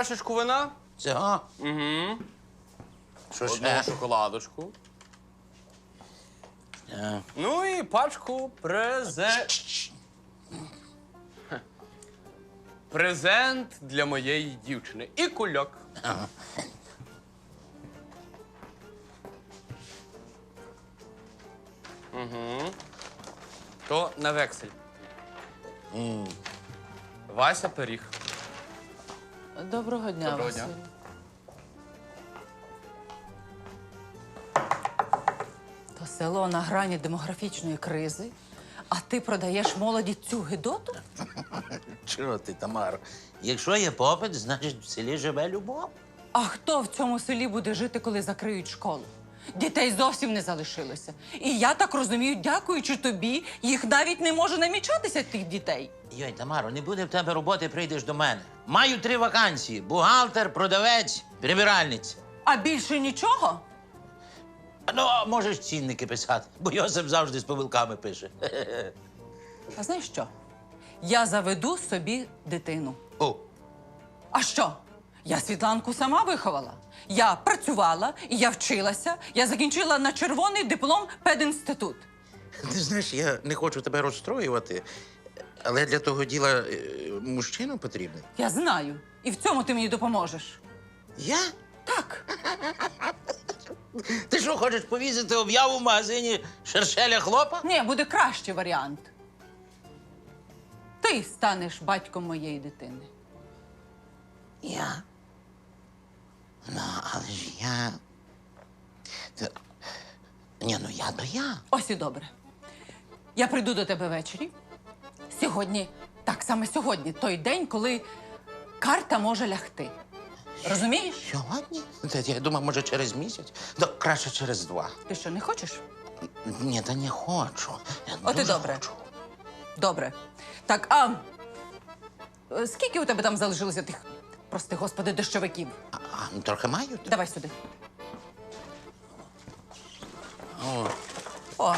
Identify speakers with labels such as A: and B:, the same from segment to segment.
A: Пляшечку вина,
B: Цього?
A: угу.
B: Що
A: одну
B: ще?
A: шоколадочку.
B: Е,
A: Ну і пачку презе... Хе. Презент для моєї дівчини. І кульок. Угу. То на вексель. Вася пиріг.
C: Доброго дня,
A: Доброго дня.
C: Василь. То село на грані демографічної кризи, а ти продаєш молоді цю гидоту?
B: Чого ти, Тамар? Якщо є попит, значить в селі живе любов.
C: А хто в цьому селі буде жити, коли закриють школу? Дітей зовсім не залишилося. І я так розумію, дякуючи тобі, їх навіть не може намічатися тих дітей.
B: Йой, Тамаро, не буде в тебе роботи, прийдеш до мене. Маю три вакансії: бухгалтер, продавець, прибиральниця.
C: А більше нічого?
B: Ну, а можеш цінники писати, бо Йосип завжди з помилками пише.
C: А знаєш що? Я заведу собі дитину.
B: О,
C: А що? Я Світланку сама виховала. Я працювала, і я вчилася. Я закінчила на червоний диплом пединститут.
B: ти знаєш, я не хочу тебе розстроювати, але для того діла е, мужчина потрібен.
C: Я знаю. І в цьому ти мені допоможеш.
B: Я?
C: Так.
B: Ти що, хочеш повісити об'яву в магазині шершеля хлопа?
C: Ні, буде кращий варіант. Ти станеш батьком моєї дитини.
B: Я. Я. Ні, ну я то я.
C: Ось і добре. Я прийду до тебе ввечері. Сьогодні, так саме сьогодні, той день, коли карта може лягти. Розумієш?
B: Сьогодні? Та я думав, може, через місяць. Да, краще через два.
C: Ти що, не хочеш?
B: Ні, та не хочу. Я
C: От і добре.
B: хочу.
C: Добре. Так, а е, скільки у тебе там залишилося тих, прости господи, дощовиків?
B: А, а, ну, трохи маю.
C: Давай сюди.
B: О,
C: О,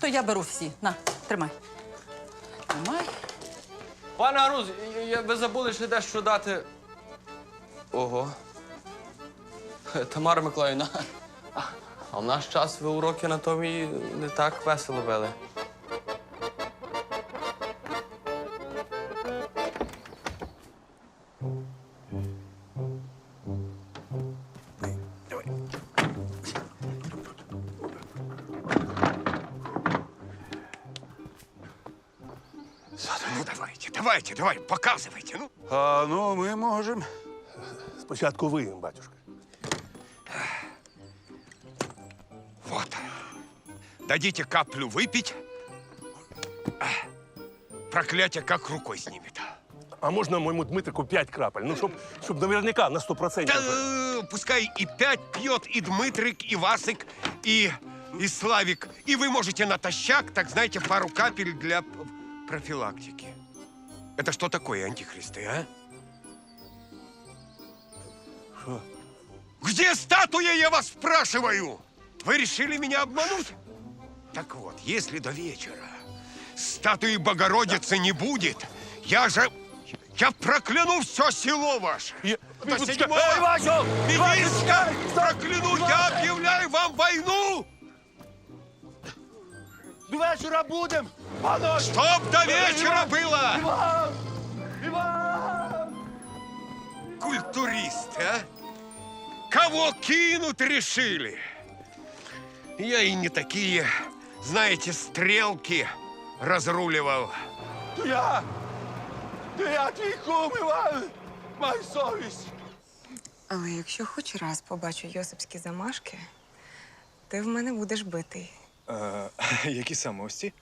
C: то я беру всі. На, тримай. Тримай.
A: Пане я- ви забули ще дещо дати. Ого. Тамара Миколаївна. а- А в наш час ви уроки анатомії не так весело вели.
D: Давай, показывайте, ну.
E: А, ну, ми можемо. Спочатку ви, батюшка.
D: Вот. Дадите каплю выпить. Проклятие как рукой снимет.
E: А можна моєму Дмитрику п'ять крапель? Ну, щоб, щоб наверняка на 100%.
D: Да, э, пускай и пять пьет, и Дмитрик, и Васик, и, и Славик. И вы можете натощак, так знаете, пару капель для профилактики. Это что такое, антихристы, а? Где статуя, я вас спрашиваю? Вы решили меня обмануть? Так вот, если до вечера статуи Богородицы не будет, я же... Я прокляну все село ваше.
E: Я-
D: До седьмого министра
E: Васю,
D: прокляну, я объявляю вам войну!
E: До вечора будемо! Панове!
D: Чтоб до вечера было!
E: Іван! Іван!
D: Культуристы, а? Кого кинуть решили? Я и не такие, знаете, стрелки разруливал.
E: То я! То я твій кум, Іван! Май совість!
F: Але якщо хоч раз побачу йосипські замашки, ти в мене будеш битий.
G: Е, які саме ось ці?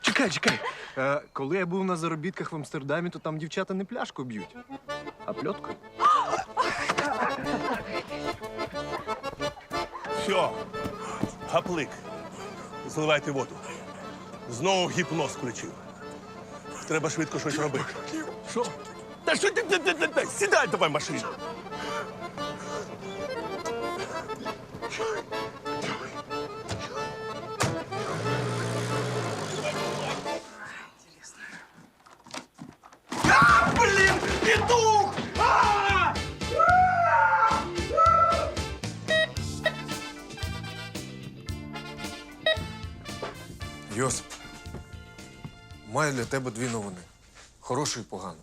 G: Чекай, чекай. Е, коли я був на заробітках в Амстердамі, то там дівчата не пляшку б'ють, а пльоткою.
E: Все. Гаплик. Зливайте воду. Знову гіпноз включив. Треба швидко щось робити. Що? Та що ти, ти, ти, ти, ти? Сідай давай в машину.
G: Для тебе дві новини: хорошу і погану.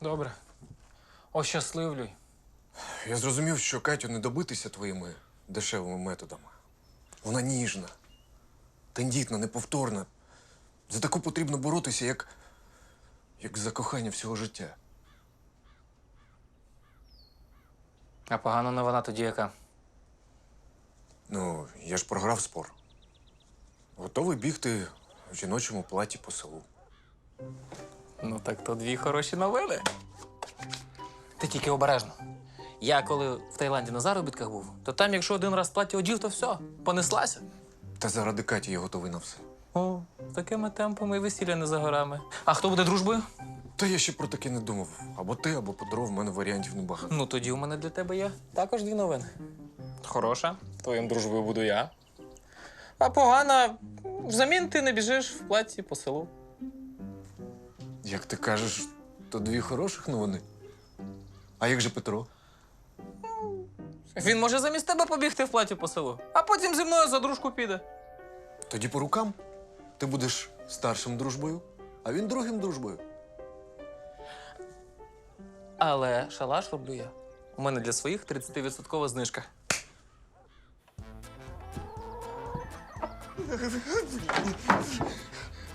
H: Добре. Ощасливлюй.
G: Я зрозумів, що Катю не добитися твоїми дешевими методами. Вона ніжна, тендітна, неповторна. За таку потрібно боротися, як, як за кохання всього життя.
H: А погана новина тоді яка?
G: Ну, я ж програв спор. Готовий бігти в жіночому платі по селу.
H: Ну так то дві хороші новини. Ти тільки обережно. Я коли в Таїланді на заробітках був, то там, якщо один раз платі одів, то все, понеслася.
G: Та заради Каті я готовий на все.
H: О, такими темпами і весілля не за горами. А хто буде дружбою?
G: Та я ще про таке не думав. Або ти, або Петро, в мене варіантів небагато.
H: Ну тоді у мене для тебе є також дві новини. Хороша, твоїм дружбою буду я. А погана, взамін ти не біжиш в платі по селу.
G: Як ти кажеш, то дві хороших новини. А як же Петро?
H: Він може замість тебе побігти в платі по селу, а потім зі мною за дружку піде.
G: Тоді по рукам. Ти будеш старшим дружбою, а він другим дружбою.
H: Але шалаш роблю я. У мене для своїх 30% знижка.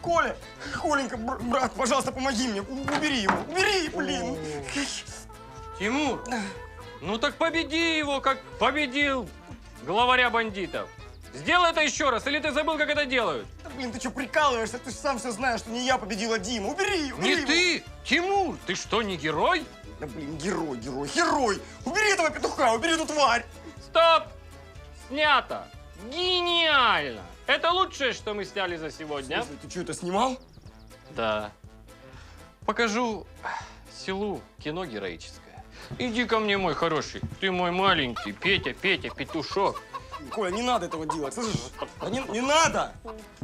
I: Коля, Коленька, бр- брат, пожалуйста, помоги мне. У- Убери его. Убери, блин.
A: Тимур, ну так победи его, как победил главаря бандитов. Сделай это еще раз, или ты забыл, как это делают?
I: Да, блин, ты что, прикалываешься? Ты же сам все знаешь, что не я победила Диму. Убери, убери
A: Не
I: его.
A: ты, Тимур, ты что, не герой?
I: Да, блин, герой, герой, герой. Убери этого петуха, убери эту тварь.
J: Стоп! Снято! Гениально! Это лучшее, что мы сняли за сегодня.
I: Слушай, ты что, это снимал?
J: Да. Покажу селу кино героическое. Иди ко мне, мой хороший. Ты мой маленький Петя, Петя, петушок.
I: Коля, не надо этого делать, слышишь? Да не, не надо.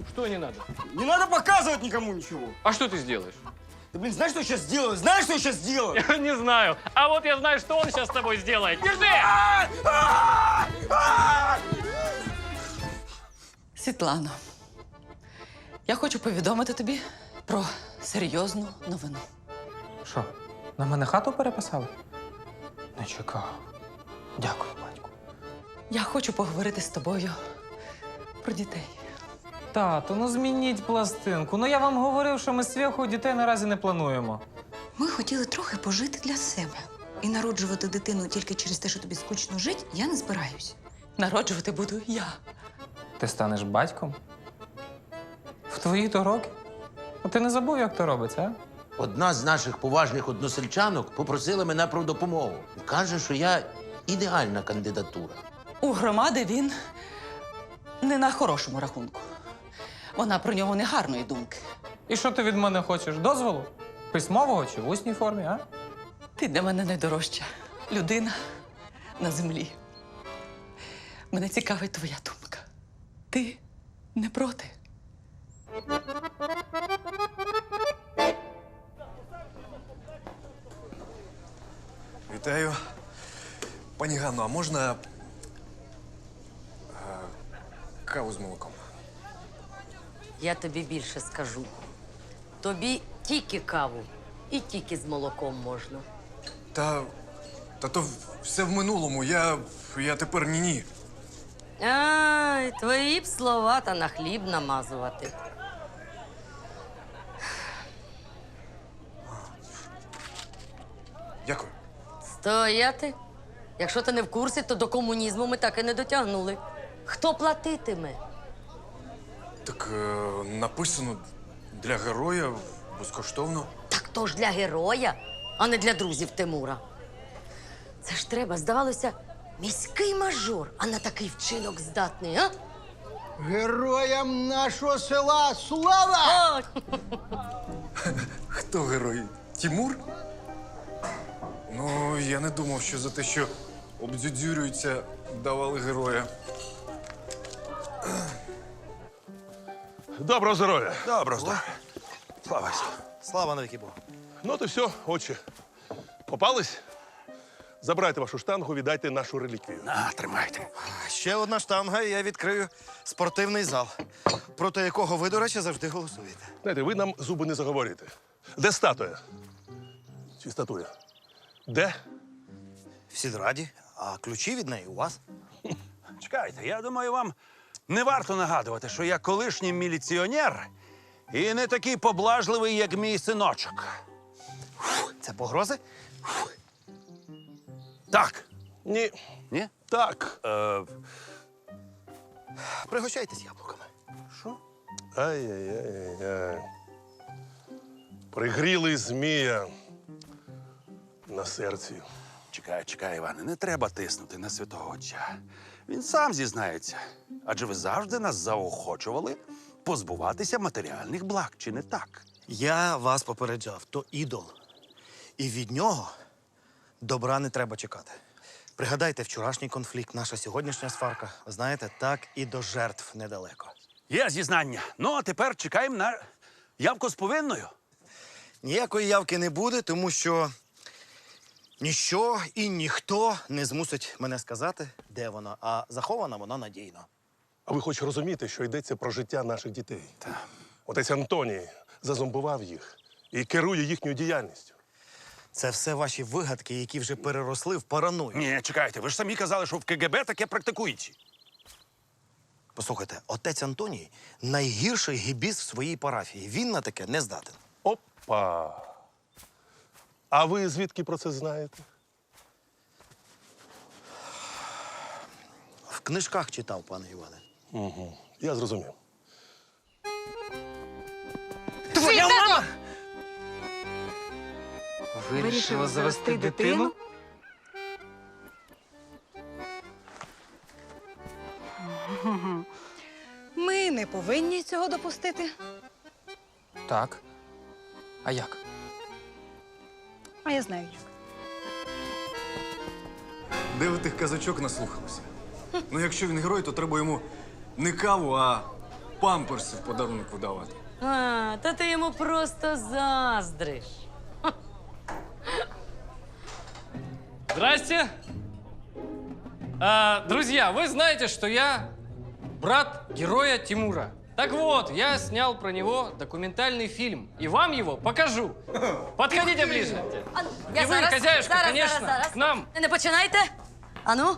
J: Что не надо?
I: Не надо показывать никому ничего.
J: А что ты сделаешь?
I: Да, блин, знаешь, что я сейчас сделаю? Знаешь, что я сейчас сделаю?
J: Не знаю. А вот я знаю, что он сейчас с тобой сделает. Держи!
C: Світлано, я хочу повідомити тобі про серйозну новину.
H: Що, на мене хату переписали? Не чекав. Дякую, батьку.
C: Я хочу поговорити з тобою про дітей.
H: Тато, ну змініть пластинку. Ну я вам говорив, що ми з Свєхою дітей наразі не плануємо.
K: Ми хотіли трохи пожити для себе. І народжувати дитину тільки через те, що тобі скучно жити, я не збираюсь.
C: Народжувати буду я.
H: Ти станеш батьком? В твої то роки? А ти не забув, як то робиться, а?
B: Одна з наших поважних односельчанок попросила мене про допомогу. Каже, що я ідеальна кандидатура.
C: У громади він не на хорошому рахунку. Вона про нього не гарної думки.
H: І що ти від мене хочеш? Дозволу? Письмового чи в усній формі, а?
C: Ти для мене найдорожча людина на землі. Мене цікавить твоя думка. Ти не проти?
G: Вітаю. Пані Ганно, а можна. е, каву з молоком?
L: Я тобі більше скажу. Тобі тільки каву і тільки з молоком можна.
G: Та. Та то все в минулому. Я. Я тепер ні-ні.
L: Ай, твої б слова та на хліб намазувати.
G: Дякую.
L: Стояти. Якщо ти не в курсі, то до комунізму ми так і не дотягнули. Хто платитиме?
G: Так е, написано для героя безкоштовно.
L: Так то ж для героя, а не для друзів Тимура. Це ж треба, здавалося, міський мажор, а на такий вчинок здатний, а?
I: Героям нашего села слава!
L: О,
G: Хто герой? Тімур? Ну, я не думав, що за те, що обдзюдзюрюються, давали героя.
E: Доброго здоров'я.
I: Добро, здорово. Слава
E: Слава навіки Богу. Ну, то все, отче. Попались? Забирайте вашу штангу, віддайте нашу реліквію.
D: На, тримайте.
I: ще одна штанга, і я відкрию спортивний зал, проти якого ви, до речі, завжди голосуєте.
E: Знаєте, ви нам зуби не заговорите. Де статуя? Чи статуя? Де?
I: В сільраді, а ключі від неї у вас.
M: Чекайте, я думаю, вам не варто нагадувати, що я колишній міліціонер і не такий поблажливий, як мій синочок.
I: Це погрози?
M: Так.
E: Ні.
M: Ні?
E: Так.
M: Е,
I: Пригощайтесь яблуками.
E: Ай-яй-яй-яй. Пригрілий змія на серці.
M: чекай, чекай, Іване, не треба тиснути на святого отця. Він сам зізнається. Адже ви завжди нас заохочували позбуватися матеріальних благ, чи не так?
I: Я вас попереджав, то ідол. І від нього добра не треба чекати. Пригадайте вчорашній конфлікт, наша сьогоднішня сварка. Знаєте, так і до жертв недалеко.
M: Є зізнання. Ну, а тепер чекаємо на явку з повинною.
I: Ніякої явки не буде, тому що ніщо і ніхто не змусить мене сказати, де вона, а захована вона надійно.
E: А ви хоч розумієте, що йдеться про життя наших дітей? Так. Отець Антоній зазомбував їх і керує їхньою діяльністю.
I: Це все ваші вигадки, які вже переросли в параною.
M: Ні, чекайте, ви ж самі казали, що в КГБ таке практикують.
I: Послухайте, отець Антоній найгірший гібіс в своїй парафії. Він на таке не здатен.
E: Опа. А ви звідки про це знаєте?
I: В книжках читав, пане Іване.
E: Угу. Я зрозумів.
H: Вирішила завести дитину?
K: Ми не повинні цього допустити.
H: Так. А як?
K: А я знаю як.
G: Де ви тих казачок наслухалися? Ну, якщо він герой, то треба йому не каву, а памперси в подарунок видавати.
L: А, та ти йому просто заздриш.
J: Здрасте. А, друзья, вы знаете, что я брат героя Тимура. Так вот, я снял про него документальный фильм. И вам его покажу. Подходите ближе.
L: А, ну,
J: И вы, хозяюшка,
L: зараз,
J: конечно,
L: зараз, зараз.
J: к нам.
L: Не починайте. А ну?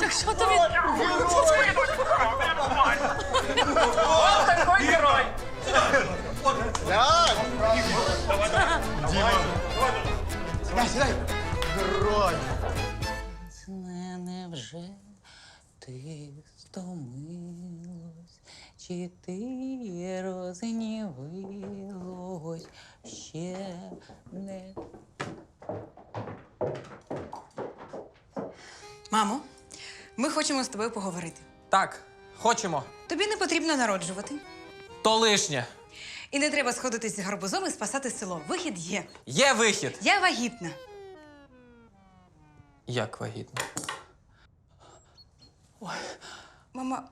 L: Так що тобі?
J: Вот такой герой.
C: Не вже ти стомилась, чи ти розгнівилась ще не
K: Мамо, ми хочемо з тобою поговорити.
H: Так, хочемо.
K: Тобі не потрібно народжувати
H: То лишнє.
K: І не треба сходитись з гарбузом і спасати село. Вихід є.
H: Є вихід.
K: Я вагітна.
H: Як вагітно?
K: Мама,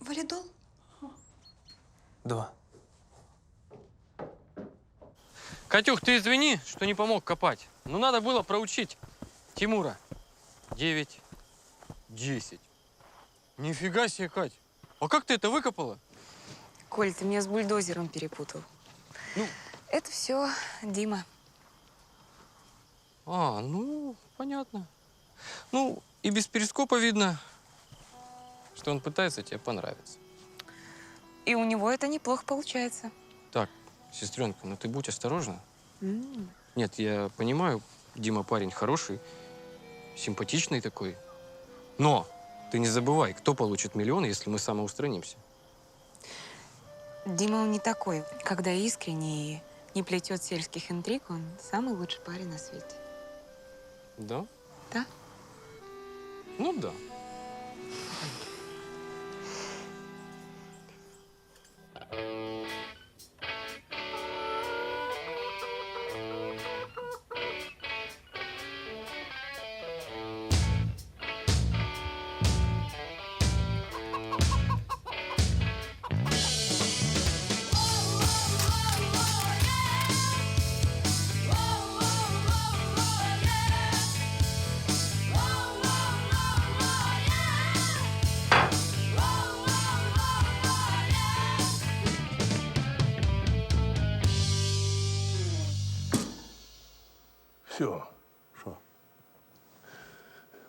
K: валідол?
H: Два.
J: Катюх, ты извини, что не помог копать. Но надо было проучить Тимура. Девять, десять. Нифига себе, Кать. А как ты это выкопала?
F: Коль, ты меня с бульдозером перепутал.
J: Ну?
F: Это все Дима.
J: А, ну, понятно. Ну, и без перископа видно, что он пытается тебе понравиться.
F: И у него это неплохо получается.
J: Так, сестренка, ну ты будь осторожна.
F: М.
J: Нет, я понимаю, Дима парень хороший, симпатичный такой. Но ты не забывай, кто получит миллион, если мы самоустранимся.
F: Дима он не такой. Когда искренне и не плетет сельских интриг, он самый лучший парень на свете.
J: Да?
F: Да.
J: Ну да.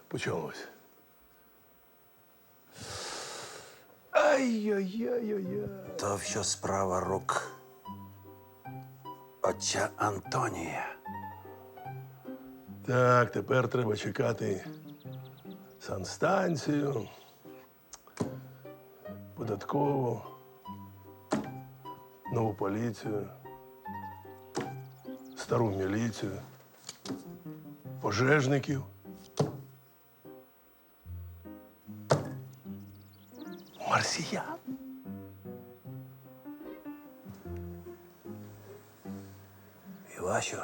E: По чомусь. Ай-яй-яй-яй-яй.
M: То все справа рук отця Антонія.
E: Так, тепер треба чекати санстанцію, податкову, нову поліцію, стару міліцію, пожежників. Марсіян.
M: Івасю,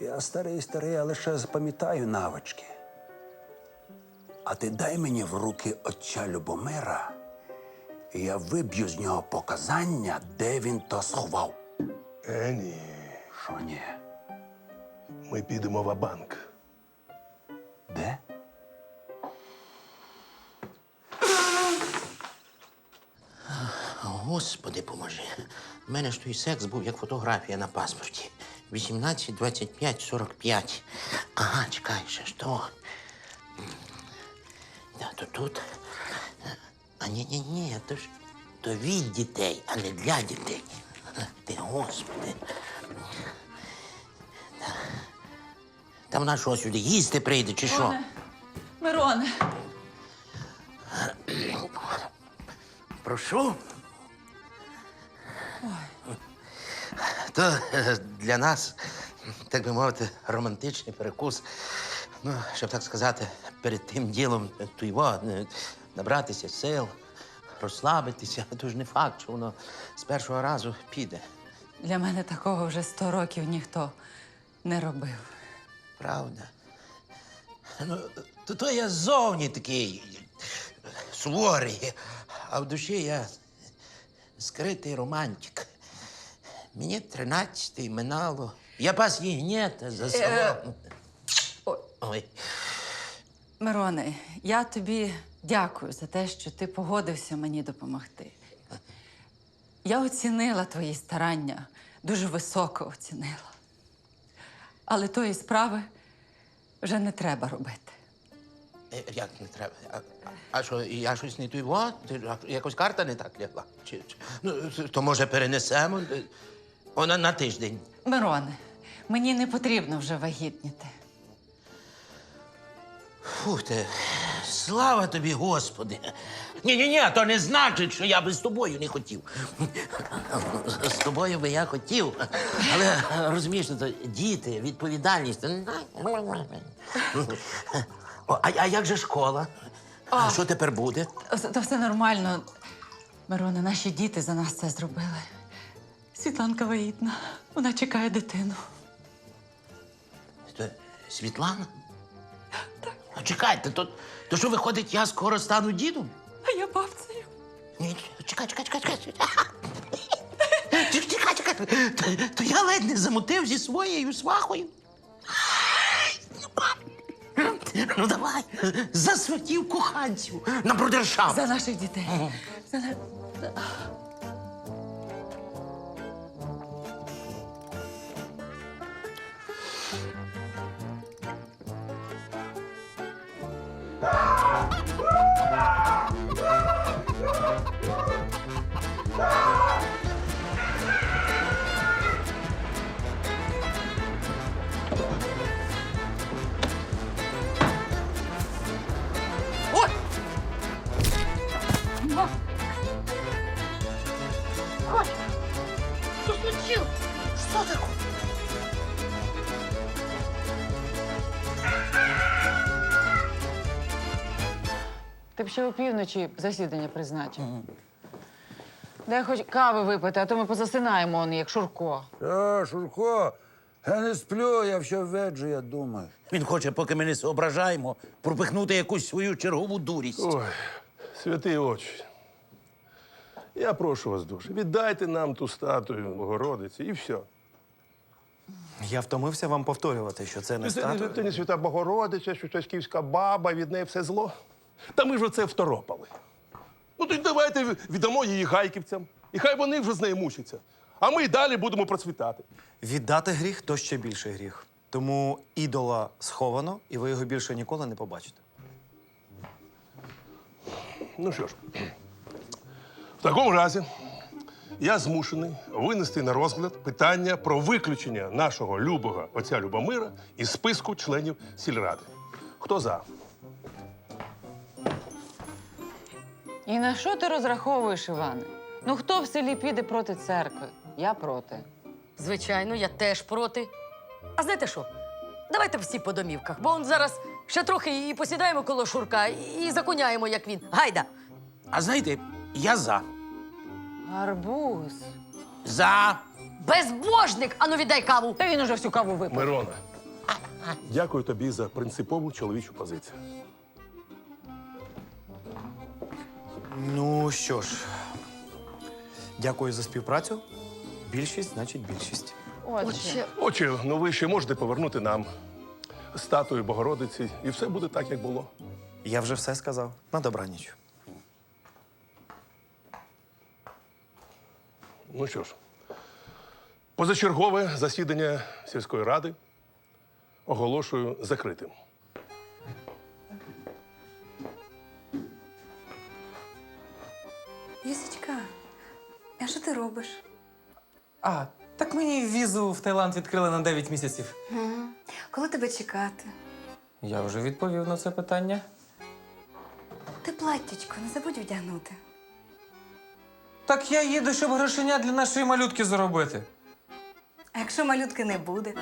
M: я старий старий, але ще запам'ятаю навички. А ти дай мені в руки отця Любомира, і я виб'ю з нього показання, де він то сховав.
E: Е, ні.
M: Що ні?
E: Ми підемо в банк.
M: Де?
B: Господи, поможи. У мене ж той секс був як фотографія на паспорті. 18, 25, 45. Ага, чекай, ще то. Да, то тут. А ні, ні, ні, то ж то від дітей, а не для дітей. Ти, господи. Та- Та вона що сюди їсти прийде, чи що?
C: Мироне,
B: Прошу. То е, для нас, так би мовити, романтичний перекус. Ну, щоб так сказати, перед тим ділом е, туйво, е, набратися сил, розслабитися. То ж не факт, що воно з першого разу піде.
C: для мене такого вже сто років ніхто не робив.
B: Правда? Ну, то, то я ззовні такий суворий, а в душі я скритий романтик. Мені тринадцятий минало. Я пас єгнєта за селом. Ой.
C: Мироне, я тобі дякую за те, що ти погодився мені допомогти. Я оцінила твої старання, дуже високо оцінила. Але тої справи вже не треба робити.
B: Е, Як не треба? А, а що, я щось не той во? Якось карта не так лягла? Чи, чи? Ну, то може перенесемо? Вона на тиждень.
C: Мироне, мені не потрібно вже вагітніти.
B: Фух ти, слава тобі, Господи. Ні-ні-ні, то не значить, що я би з тобою не хотів. З тобою би я хотів. Але розумієш, ну, то діти, відповідальність. О, а, а як же школа? А що тепер буде?
C: То все нормально. Мироне, наші діти за нас це зробили. Світланка вагітна. Вона чекає дитину.
B: То Світлана? Так. А чекайте, то, то що виходить, я скоро стану дідом?
C: А я бабцею.
B: Ні, чекай, чекай, чекай, чекай. Чекай, чекай, чекай. То, то я ледь не замутив зі своєю свахою. Ну давай, за сватів коханців на брудершафт.
C: За наших дітей. За на-
B: Что случилось? Что такое?
N: Ти б ще опівночі засідання призначив. Дай хоч кави випити, а то ми позасинаємо, он, як Шурко.
O: Та, Шурко, я не сплю, я все веджу, я думаю.
B: Він хоче, поки ми не соображаємо, пропихнути якусь свою чергову дурість.
E: Ой, святий очі. Я прошу вас дуже, віддайте нам ту статую Богородиці і все.
I: Я втомився вам повторювати, що це не
E: Це,
I: статуя.
E: це не свята Богородиця, що це київська баба, від неї все зло. Та ми ж оце второпали. Ну тоді давайте віддамо її гайківцям, і хай вони вже з нею мучаться. А ми й далі будемо процвітати.
I: Віддати гріх то ще більший гріх. Тому ідола сховано, і ви його більше ніколи не побачите.
E: Ну що ж, в такому разі я змушений винести на розгляд питання про виключення нашого любого отця Любомира із списку членів сільради. Хто за?
N: І на що ти розраховуєш, Іване? Ну хто в селі піде проти церкви? Я проти.
L: Звичайно, я теж проти. А знаєте що? Давайте всі по домівках, бо он зараз ще трохи і посідаємо коло Шурка, і законяємо, як він. Гайда!
B: А знаєте, я за.
N: Гарбуз.
B: За.
L: Безбожник! Ану віддай каву!
N: Та він уже всю каву випив.
E: Мирона. Дякую тобі за принципову чоловічу позицію.
I: Ну що ж, дякую за співпрацю. Більшість значить більшість.
N: Отже.
E: Отже, ну ви ще можете повернути нам статую Богородиці, і все буде так, як було.
I: Я вже все сказав. На добраніч.
E: Ну що ж, позачергове засідання сільської ради оголошую закритим.
F: Що ти робиш?
H: А, так мені візу в Таїланд відкрили на 9 місяців.
F: Коли тебе чекати?
H: Я вже відповів на це питання.
F: Ти платтячко, не забудь вдягнути.
H: Так я їду, щоб грошеня для нашої малютки заробити.
F: А якщо малютки не буде?